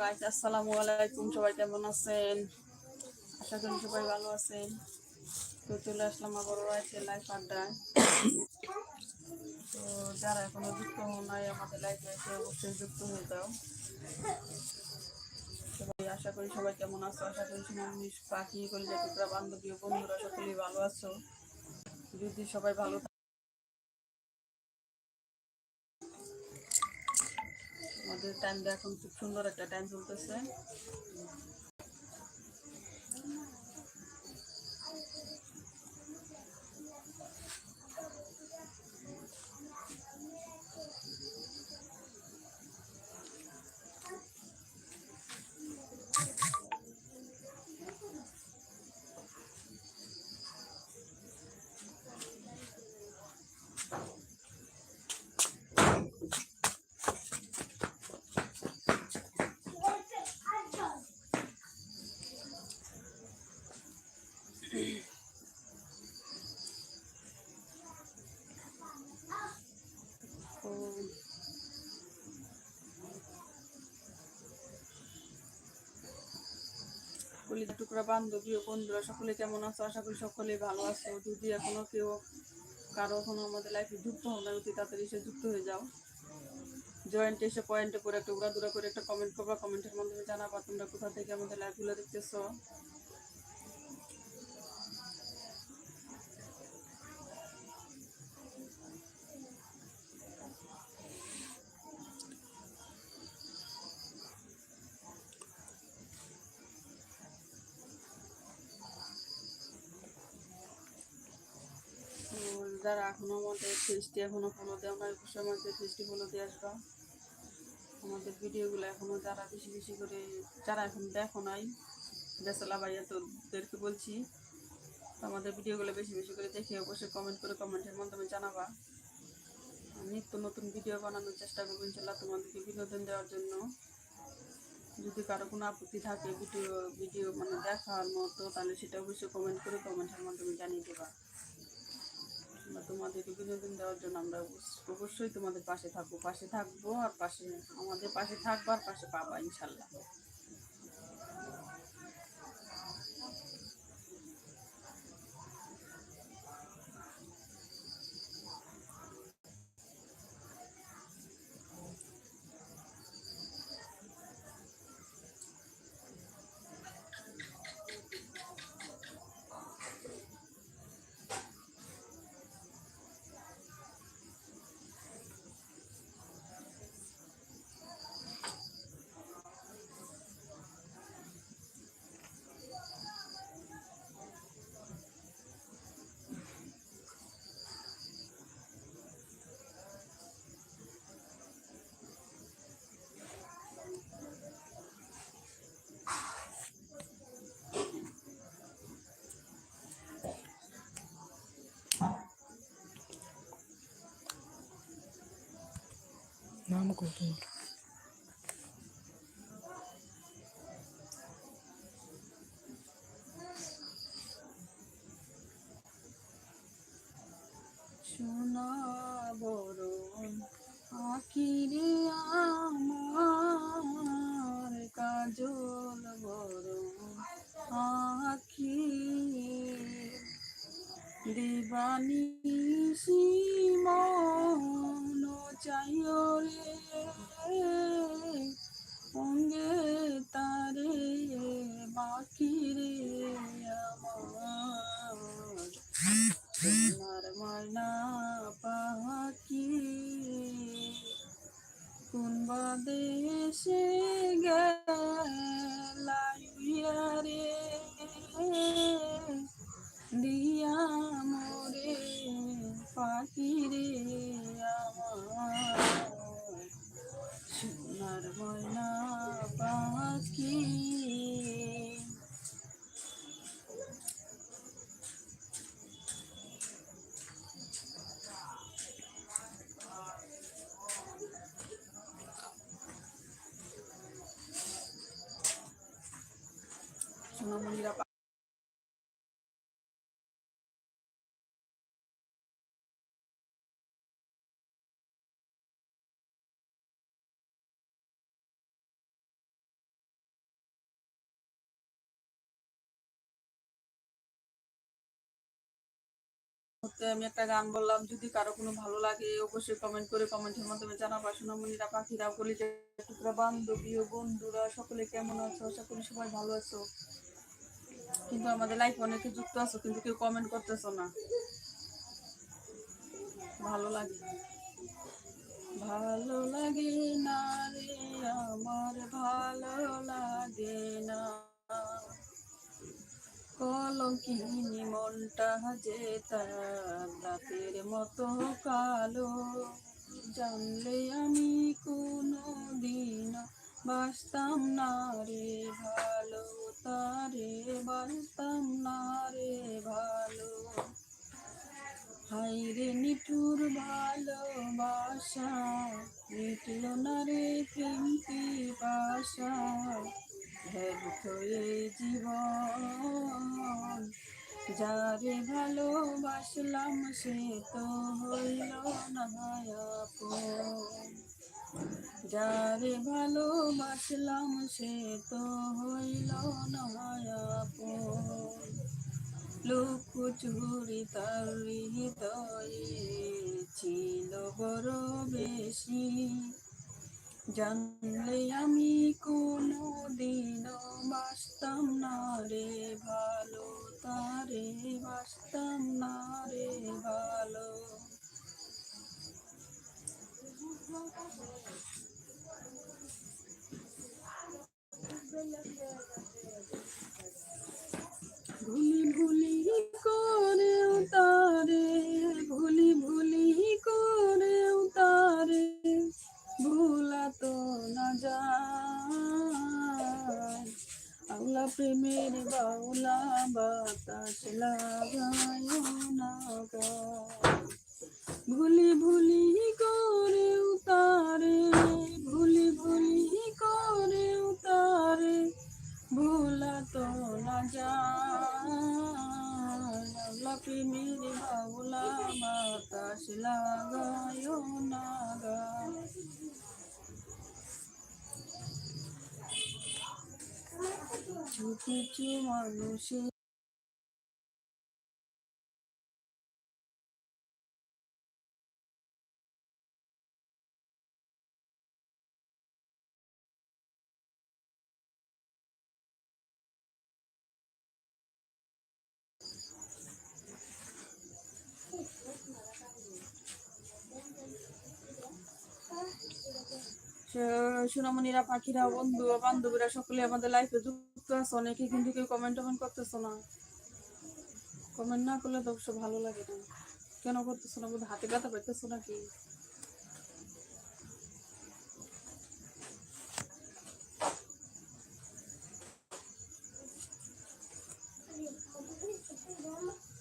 Guys আসসালামু আলাইকুম সবাই কেমন আছেন? আশা করি সবাই ভালো আছেন। তো চলে আসলাম আবারও আছে লাইফ আড্ডায়। তো যারা এখনও যুক্ত হন নাই, আমাদের লাইফে এসে অবশ্যই যুক্ত হয়ে যাও। সবাই আশা করি সবাই কেমন আছো? আশা করি পাখি কলিজা টুকরা বান্ধবী ও বন্ধুরা সকলেই ভালো আছো। যদি সবাই ভালো আমাদের টাইমটা এখন খুব সুন্দর একটা টাইম চলতেছে। কলিজা টুকরা বান্ধবী ও বন্ধুরা সকলে কেমন আছো? আশা করি সকলে ভালো আছো। যদি এখনও কেউ, কারও এখনও আমাদের লাইফে যুক্ত হও না অতি তাড়াতাড়ি এসে যুক্ত হয়ে যাও। জয়েন্ট এসে পয়েন্টে করে একটা উড়া দূরা করে একটা কমেন্ট করবা কমেন্টের মাধ্যমে জানাবা তোমরা কোথা থেকে আমাদের লাইভগুলো দেখতেছো। যারা এখনও আমাদের ফেসটি এখনও ফলো দেওয়া নাই, অবশ্যই আমাদের ফেসটি ফলো দিয়ে আসবা। আমাদের ভিডিওগুলো এখনও যারা বেশি বেশি করে, যারা এখন দেখো নাই বেসালা ভাইয়া তোদেরকে বলছি, আমাদের ভিডিওগুলো বেশি বেশি করে দেখে অবশ্যই কমেন্ট করে কমেন্টের মাধ্যমে জানাবা। নিত্য নতুন ভিডিও বানানোর চেষ্টা করব ইনশাল্লাহ তোমাদেরকে বিনোদন দেওয়ার জন্য। যদি কারও কোনো আপত্তি থাকে ভিডিও ভিডিও মানে দেখার মতো, তাহলে সেটা অবশ্যই কমেন্ট করে কমেন্টের মাধ্যমে জানিয়ে দেবা। আমরা তোমাদেরকে বিনোদন দেওয়ার জন্য আমরা অবশ্যই তোমাদের পাশে থাকব। পাশে থাকব আর পাশে আমাদের পাশে থাকব আর পাশে পাবা ইনশাল্লাহ। নাম কত সোনা বরণ আখিরে আমার কাজল বরণ আখি দেবানি মন চাইও রে, অঙ্গে তারে বাকি রে আমার। ময়না পাখি কোন বাদেশে গেলাইয়া রে, দিয়া মোরে পাখি রে। আমি একটা গান বললাম, যদি কারও কোনো ভালো লাগে, অবশ্যই কমেন্ট করে কমেন্টের মাধ্যমে জানাবা। সোনামণিরা পাখিরা কলিজা টুকরা বান্ধবী বন্ধুরা, সকলে কেমন আছো? সকলে সবাই ভালো আছো। কিন্তু আমাদের লাইফ অনেকে যুক্ত আছো, কিন্তু কেউ কমেন্ট করতেছো না। ভালো লাগে। ভালো লাগে না রে, আমার ভালো লাগে না। কলঙ্কিনী মনটা যে তার রাতের মতো কালো, জানলে আমি কোনো দিন বাসতাম না রে ভালো। তারে বাসতাম না রে ভালো। হাই রে নিঠুর ভালোবাসা, মিটল না রে প্রেম বাসা। ব্যর্থ জীবন, যারে ভালোবাসলাম সে তো হইল না আপন যারে ভালোবাসলাম সে তো হইল না আপন। লোক চুরি তার হৃদয়ে ছিল বড় বেশি। জানলে আমি কোনো দিনও বাসতাম না রে, ভালো তারে বাসতাম না রে, ভালো। ভুলি ভুলি করেও তারে ভুলি ভুলি করেও তারে ভুলা তো না যায় আল্লাহ প্রেমের বাউলা বাতাস লাগায় না গায়। ভুলি ভুলি করে উতারে, ভুলি ভুলি করে উতারে, ভোলা তো না যায় প্রেমের বাউলা বাতাস লাগায় না। কিছু কিছু মানুষের সোনামণিরা, পাখিরা, বন্ধু, বান্ধবীরা সকলে আমাদের লাইফে যুক্ত আছে। অনেকে কিন্তু কেউ কমেন্ট টমেন্ট করতেছো না। কমেন্ট না করলে তো অবশ্য ভালো লাগে না। কেন করতেছো না? হাতে ব্যথা পাইতেছো নাকি?